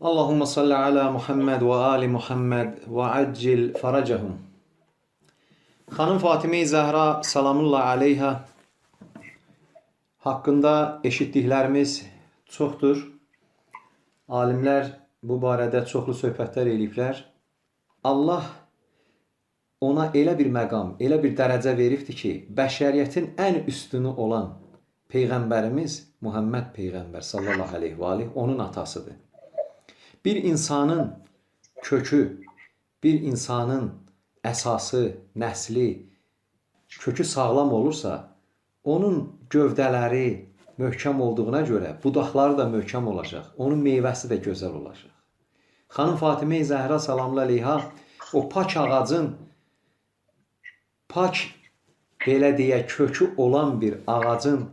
Allahümme salli ala Muhammed ve ali Muhammed ve accil faracahum. Xanım Fatime-i Zəhra salamullah aleyha haqqında eşitdiklərimiz çoxdur. Alimlər bu barədə çoxlu söhbətlər eləyiblər. Allah ona elə bir məqam, elə bir dərəcə veribdi ki, bəşəriyyətin ən üstünü olan peyğəmbərimiz Muhammed peyğəmbər sallallahu əleyhi və aleyh onun atasıdır. Bir insanın kökü, bir insanın əsası, nəsli, kökü sağlam olursa, onun gövdələri möhkəm olduğuna görə budaqları da möhkəm olacaq. Onun meyvəsi də gözəl olacaq. Xanım Fatimə Zəhra salamlı əleyha o pak ağacın pak belə deyə kökü olan bir ağacın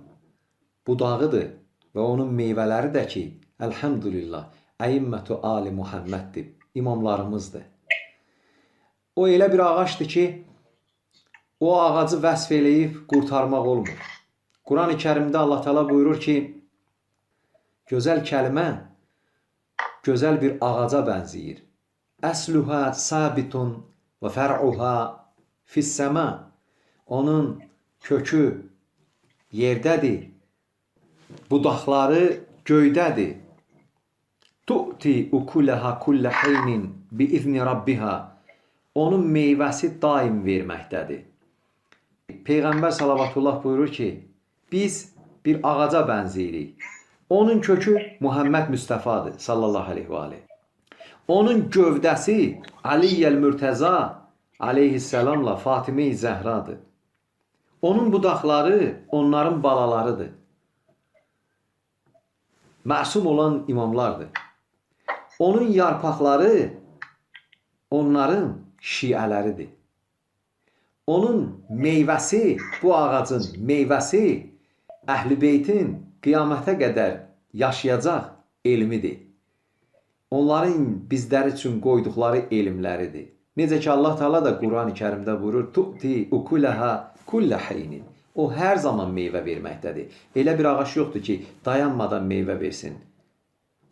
budağıdır və onun meyvələri də ki, əlhamdülillah, əimmətu ali Muhamməddir, imamlarımızdır. O elə bir ağacdır ki, o ağacı vəsf eləyib qurtarmaq olmur. Quran-ı Kərimdə Allah Teala buyurur ki, gözəl kəlmə gözəl bir ağaca bənzəyir. Əsluha sabitun və fər'uha fis-səma. Onun kökü yerdədir. Budaqları göydədir. Tu'ti ukulaha kulle haynin bi izni rabbiha. Onun meyvəsi daim verməkdədir. Peyğəmbər salavatullah buyurur ki, biz bir ağaca bənzəyirik. Onun kökü Muhammed Müstəfadır sallallahu aleyhi və aleyh. Onun gövdəsi Aliyyəl Mürtəza aleyhisselamla Fatimə-i Zəhradır. Onun budaqları onların balalarıdır. Məsum olan imamlardır. Onun yarpaqları onların şiələridir. Onun meyvəsi, bu ağacın meyvəsi Əhl-i Beytin qiyamətə qədər yaşayacaq elmidir. Onların bizlər üçün qoyduqları elmləridir. Necə ki Allah Taala da Qurani Kərimdə buyurur: "Tu'ti ukulaha kulla haynin." O hər zaman meyvə verməkdədir. Elə bir ağac yoxdur ki, dayanmadan meyvə versin.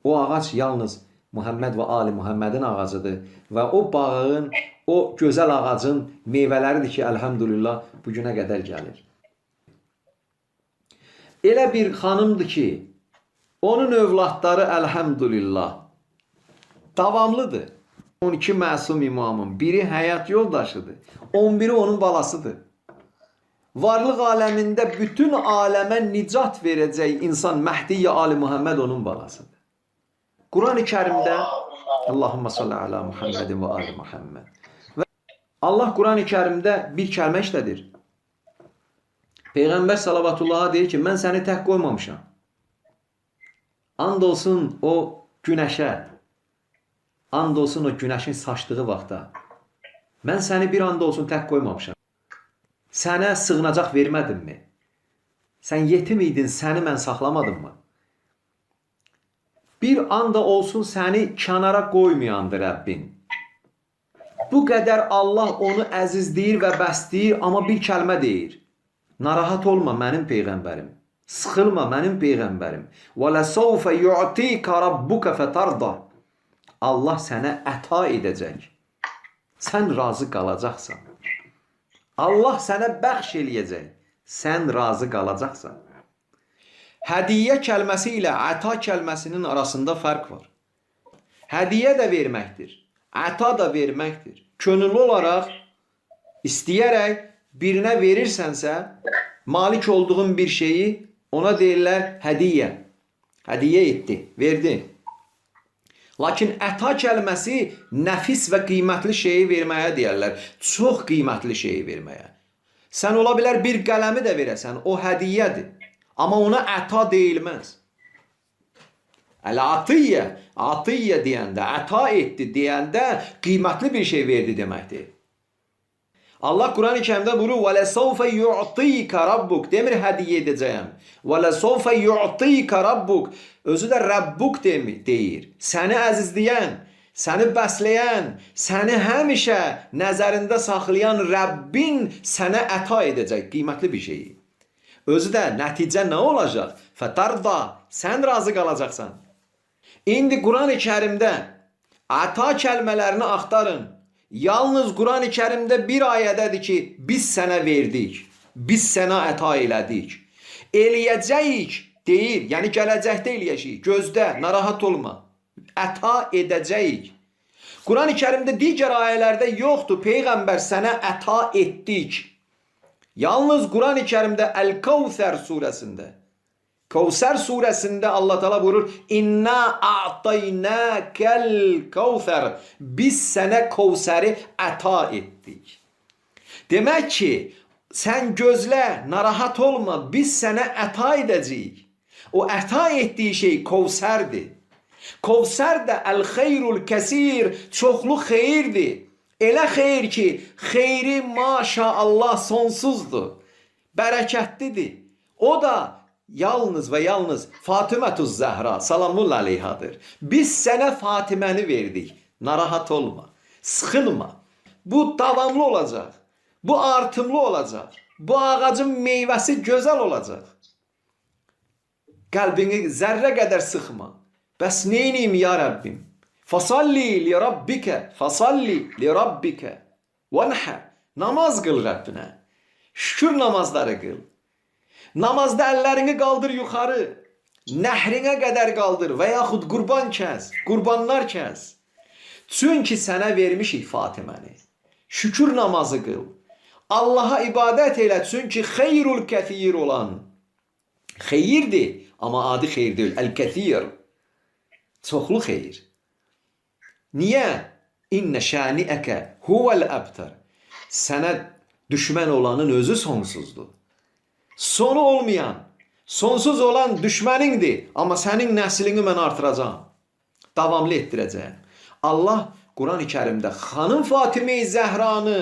O ağac yalnız Muhammed və Ali Muhammedin ağacıdır və o bağın, o gözəl ağacın meyvələridir ki, əlhamdülillah bu günə qədər gəlir. Elə bir xanımdır ki, onun övladları əlhamdülillah davamlıdır. 12 məsum imamın biri həyat yoldaşıdır. 11-i onun balasıdır. Varlıq aləmində bütün aləmə nicat verəcək insan Məhdiyyə Ali Muhammed onun balasıdır. Quran-ı Kərimdə Allahumma salli ala Muhammedin və ali Muhammed. Və Allah Quran-ı Kərimdə bir kəlmə işlədir. Peyğəmbər salavatullaha deyir ki, mən səni tək qoymamışam. And olsun o günəşə, and olsun o günəşin saçdığı vaxtda. Mən səni bir anda olsun tək qoymamışam. Sənə sığınacaq vermədimmi? Sən yetim idin, səni mən saxlamadımmı? Bir anda olsun səni kənara qoymayandır Rəbbin. Bu qədər Allah onu əzizləyir və bəsləyir, amma bir kəlmə deyir. Narahat olma mənim peyğəmbərim. Sıxılma mənim peyğəmbərim. Və ləsawfə yu'tika rabbuka fatarda. Allah sənə əta edəcək. Sən razı qalacaqsan. Allah sənə bəxş eləyəcək. Sən razı qalacaqsan. Hədiyyə kəlməsi ilə əta kəlməsinin arasında fərq var. Hədiyyə də verməkdir. Əta da verməkdir. Könüllü olaraq istəyərək birinə verirsənsə, malik olduğun bir şeyi ona deyirlər hədiyyə. Hədiyyə etdi, verdi. Lakin əta kəlməsi nəfis və qiymətli şeyi verməyə deyərlər. Çox qiymətli şeyi verməyə. Sən ola bilər bir qələmi də verəsən, o hədiyyədir. Amma ona əta deyilməz. Əl-atiyyə, atiyyə deyəndə, əta etdi deyəndə qiymətli bir şey verdi deməkdir. Allah Kərimdə buyurur: "Və ləsawfə yu'tika rabbuk." Demir edəcəyəm. "Və ləsawfə yu'tika rabbuk." Özü də Rabbuk demir, deyir. Səni əzizləyən, səni bəsləyən, səni həmişə nəzərində saxlayan Rəbbin sənə əta edəcək qiymətli bir şeyi. Özü də nəticə nə olacaq? Fətarda, sən razı qalacaqsan. İndi Quran-ı Kərimdə ata kəlmələrini axtarın. Yalnız Quran-ı Kərimdə bir ayədədir ki, biz sənə verdik. Biz sənə əta elədik. Eləyəcəyik deyir, yəni gələcəkdə eləyəcəyik. Gözdə, narahat olma. Əta edəcəyik. Quran-ı Kərimdə digər ayələrdə yoxdur. Peyğəmbər sənə əta etdik. Yalnız Quran-ı Kərimdə Əl-Kavsər surəsində Kavsər surəsində Allah Teala buyurur: "İnna a'taynakel Kavsər." Biz sənə Kavsəri əta etdik. Demək ki, sən gözlə, narahat olma, biz sənə əta edəcəyik. O əta etdiyi şey Kavsərdir. Kavsər də əl-xeyrul kəsir, çoxlu xeyirdir. Elə xeyir ki, xeyri maşallah sonsuzdur. Bərəkətlidir. O da yalnız və yalnız Fatimətuz Zəhra salamullah aleyhadır. Biz sənə Fatiməni verdik. Narahat olma. Sıxılma. Bu davamlı olacaq. Bu artımlı olacaq. Bu ağacın meyvəsi gözəl olacaq. Qəlbini zərrə qədər sıxma. Bəs neyniyim ya Rəbbim? Fasalli li rabbikə, fasalli li rabbikə. Vanhə. Namaz qıl Rəbbinə. Şükür namazları qıl. Namazda əllərini qaldır yuxarı. Nəhrinə qədər qaldır və yaxud qurban kəs, qurbanlar kəs. Çünki sənə vermişik Fatiməni. Şükür namazı qıl. Allaha ibadət elə çünki xeyrul kəthir olan. Xeyirdir, amma adi xeyir deyil. Əl-kəthir. Çoxlu xeyir. Niyə? İnnə şaniəkə huvəl əbtər. Sənə düşmən olanın özü sonsuzdur. Sonu olmayan, sonsuz olan düşmənindir. Amma sənin nəslini mən artıracağam. Davamlı etdirəcəyim. Allah Quran-ı Kərimdə xanım Fatimə-i Zəhranı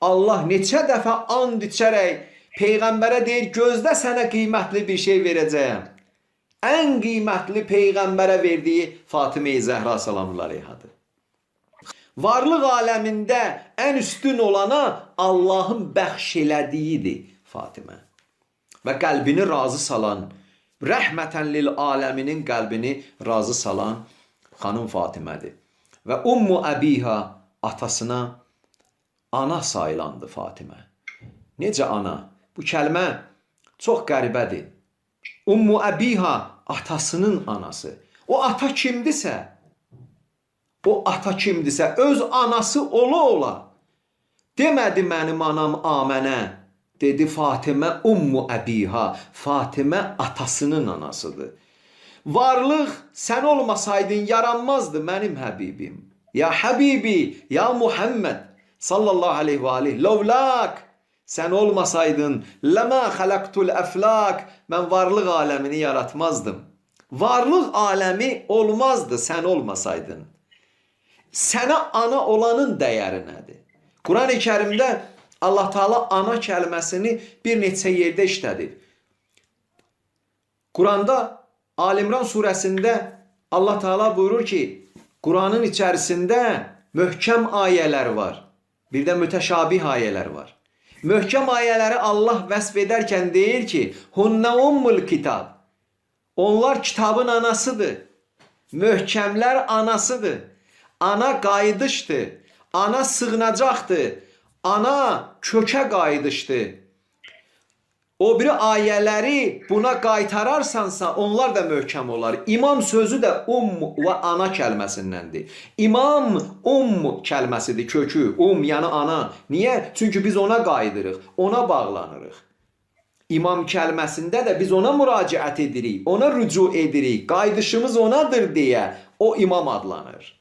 Allah neçə dəfə and içərək peyğəmbərə deyir, gözdə sənə qiymətli bir şey verəcəyəm. Ən qiymətli peyğəmbərə verdiyi Fatimə-i Zəhra salamullah aleyhadır. Varlıq aləmində ən üstün olana Allahın bəxş elədiyidir Fatimə. Və qəlbini razı salan, rəhmətən lil aləminin qəlbini razı salan xanım Fatimədir. Və Ummu Əbiha atasına ana sayılandı Fatimə. Necə ana? Bu kəlmə çox qəribədir. Ummu Əbiha atasının anası. O ata kimdisə, o ata kimdisə öz anası ola ola demədi mənim anam Amənə. Dedi Fatimə Ummu Əbiha. Fatimə atasının anasıdır. Varlıq sən olmasaydın yaranmazdı mənim Həbibim. Ya Həbibi, ya Muhammed sallallahu aleyhi və aleyh. Lovlak sən olmasaydın ləmə xalaqtul əflak mən varlıq aləmini yaratmazdım. Varlıq aləmi olmazdı sən olmasaydın. Sənə ana olanın dəyəri nədir? Quran-ı Kərimdə Allah Taala ana kəlməsini bir neçə yerdə işlədir. Quranda Ali surəsində Allah Taala buyurur ki, Quranın içərisində möhkəm ayələr var. Bir də mütəşabih ayələr var. Möhkəm ayələri Allah vəsf edərkən deyir ki, "Hunna ummul kitab." Onlar kitabın anasıdır. Möhkəmlər anasıdır. Ana qayıdışdır. Ana sığınacaqdır. Ana kökə qayıdışdır. O biri ayələri buna qaytararsansa onlar da möhkəm olar. İmam sözü də um və ana kəlməsindəndir. İmam um kəlməsidir kökü. Um yəni ana. Niyə? Çünki biz ona qayıdırıq, ona bağlanırıq. İmam kəlməsində də biz ona müraciət edirik, ona rücu edirik. Qayıdışımız onadır deyə o imam adlanır.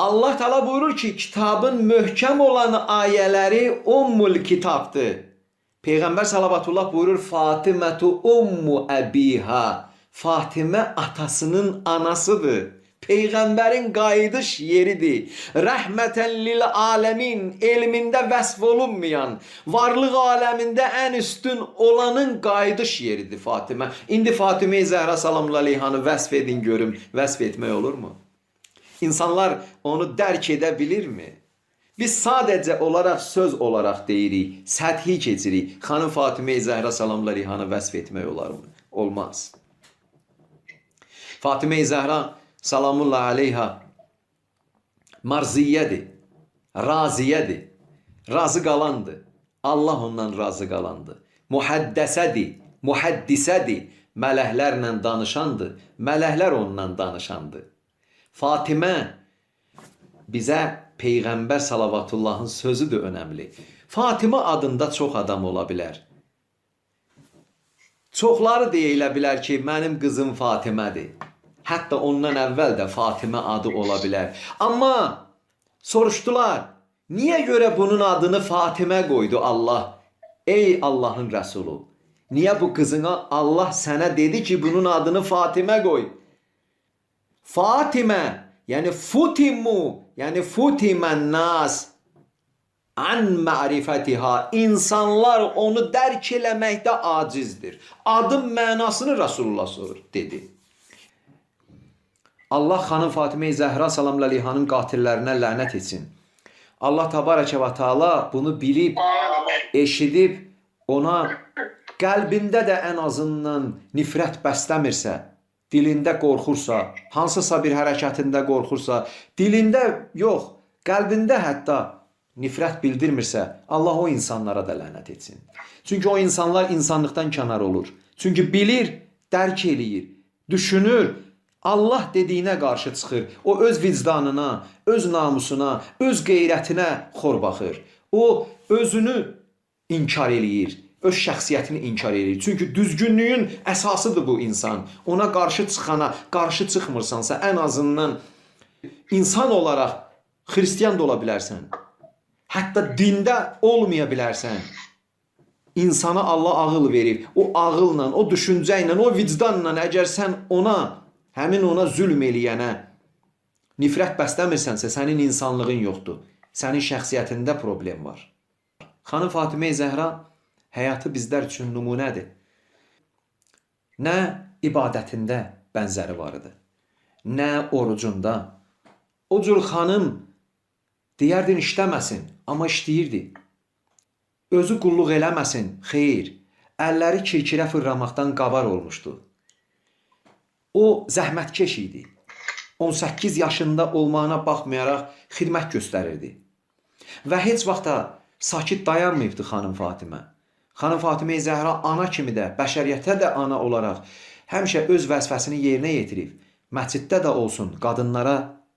Allah Teala buyurur ki, kitabın möhkəm olan ayələri ummul kitabdır. Peyğəmbər salavatullah buyurur Fatimətu ummu əbiha. Fatimə atasının anasıdır. Peyğəmbərin qayıdış yeridir. Rəhmətən lil aləmin elmində vəsf olunmayan, varlıq aləmində ən üstün olanın qayıdış yeridir Fatimə. İndi Fatimə Zəhra salamullah aleyhanı vəsf edin görüm. Vəsf etmək olurmu? İnsanlar onu dərk edə bilirmi? Biz sadəcə olaraq söz olaraq deyirik, səthi keçirik. Xanım Fatimə Zəhra salamlar İhanı vəsf etmək olarmı? Olmaz. Fatimə Zəhra Salamullah aleyha. Marziyyədir. Raziyədir. Razı qalandır. Allah ondan razı qalandır. Muhaddəsədir. Muhaddisədir. Mələklərlə danışandır. Mələklər ondan danışandır. Fatimə bizə Peyğəmbər salavatullahın sözü də önəmli. Fatimə adında çox adam ola bilər. Çoxları deyilə ki, mənim qızım Fatimədir. Hətta ondan əvvəl də Fatimə adı ola bilər. Amma soruşdular, niyə görə bunun adını Fatimə qoydu Allah? Ey Allahın Rəsulu, niyə bu qızına Allah sənə dedi ki, bunun adını Fatimə qoy? Fatimə, yəni futimu, yəni futimən nas an ma'rifetiha insanlar onu dərk eləməkdə acizdir. Adın mənasını Rasulullah sorur dedi. Allah xanım Fatimə Zəhra salam əleyhanın qatillərinə lənət etsin. Allah təbarəkə və taala bunu bilib, eşidib ona qəlbində də ən azından nifrət bəsləmirsə, dilində qorxursa, hansısa bir hərəkətində qorxursa, dilində yox, qəlbində hətta nifrət bildirmirsə, Allah o insanlara da lənət etsin. Çünki o insanlar insanlıqdan kənar olur. Çünki bilir, dərk eləyir, düşünür, Allah dediyinə qarşı çıxır. O öz vicdanına, öz namusuna, öz qeyrətinə xor baxır. O özünü inkar eləyir. Öz şəxsiyyətini inkar eləyir. Çünki düzgünlüyün əsasıdır bu insan. Ona qarşı çıxana, qarşı çıxmırsansa, ən azından insan olaraq xristian da ola bilərsən. Hətta dində olmaya bilərsən. İnsana Allah ağıl verib. O ağılla, o düşüncə o vicdanla əgər sən ona, həmin ona zülm eləyənə nifrət bəsləmirsənsə, sənin insanlığın yoxdur. Sənin şəxsiyyətində problem var. Xanım Fatimə Zəhra həyatı bizlər üçün nümunədir. Nə ibadətində bənzəri var idi, nə orucunda. O cür xanım deyərdin işləməsin, amma işləyirdi. Özü qulluq eləməsin, xeyr. Əlləri kirkirə fırlamaqdan qabar olmuşdu. O zəhmətkeş idi. 18 yaşında olmağına baxmayaraq xidmət göstərirdi. Və heç vaxt da sakit dayanmayıbdı xanım Fatimə. Xanım Fatimə Zəhra ana kimi də, bəşəriyyətə də ana olaraq həmişə öz vəzifəsini yerinə yetirib. Məsciddə də olsun, qadınlara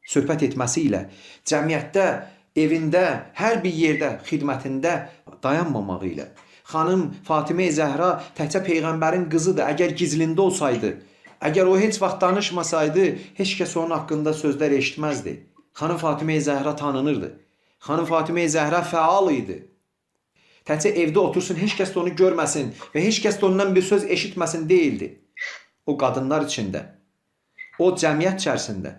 söhbət etməsi ilə, cəmiyyətdə, evində, hər bir yerdə, xidmətində dayanmamağı ilə. Xanım Fatimə Zəhra təkcə peyğəmbərin qızıdır. Əgər gizlində olsaydı, əgər o heç vaxt danışmasaydı, heç kəs onun haqqında sözlər eşitməzdi. Xanım Fatimə Zəhra tanınırdı. Xanım Fatimə Zəhra fəal idi. Təkcə evdə otursun, heç kəs onu görməsin və heç kəs də ondan bir söz eşitməsin deyildi. O qadınlar içində, o cəmiyyət içərisində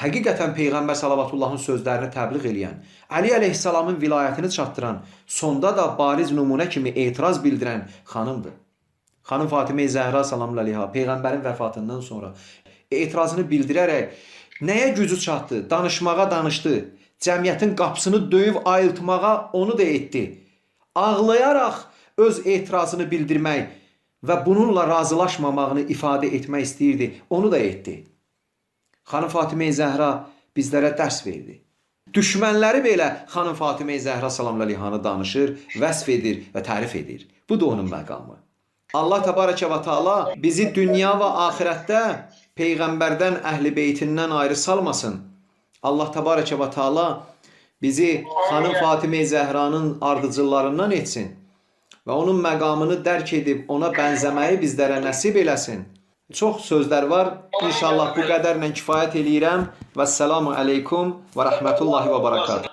həqiqətən Peyğəmbər sallavatullahın sözlərini təbliğ eləyən, Əli əleyhissalamın vilayətini çatdıran, sonda da bariz nümunə kimi etiraz bildirən xanımdır. Xanım Fatimə Zəhra salamü əleyha peyğəmbərin vəfatından sonra etirazını bildirərək nəyə gücü çatdı? Danışmağa danışdı. Cəmiyyətin qapısını döyüb ayıltmağa onu da etdi. Ağlayaraq öz etirazını bildirmək və bununla razılaşmamağını ifadə etmək istəyirdi. Onu da etdi. Xanım Fatimə Zəhra bizlərə dərs verdi. Düşmənləri belə Xanım Fatimə Zəhra salamlı əleyhanı danışır, vəsf edir və tərif edir. Bu da onun məqamı. Allah təbarəkə və Taala bizi dünya və axirətdə peyğəmbərdən, əhli beytindən ayrı salmasın. Allah təbarəkə və Taala bizi xanım Fatimə Zəhranın ardıcıllarından etsin və onun məqamını dərk edib ona bənzəməyi bizlərə nəsib eləsin. Çox sözlər var. İnşallah bu qədərlə kifayət eləyirəm. Və səlamu aleykum və rəhmətullahi və barakatuhu.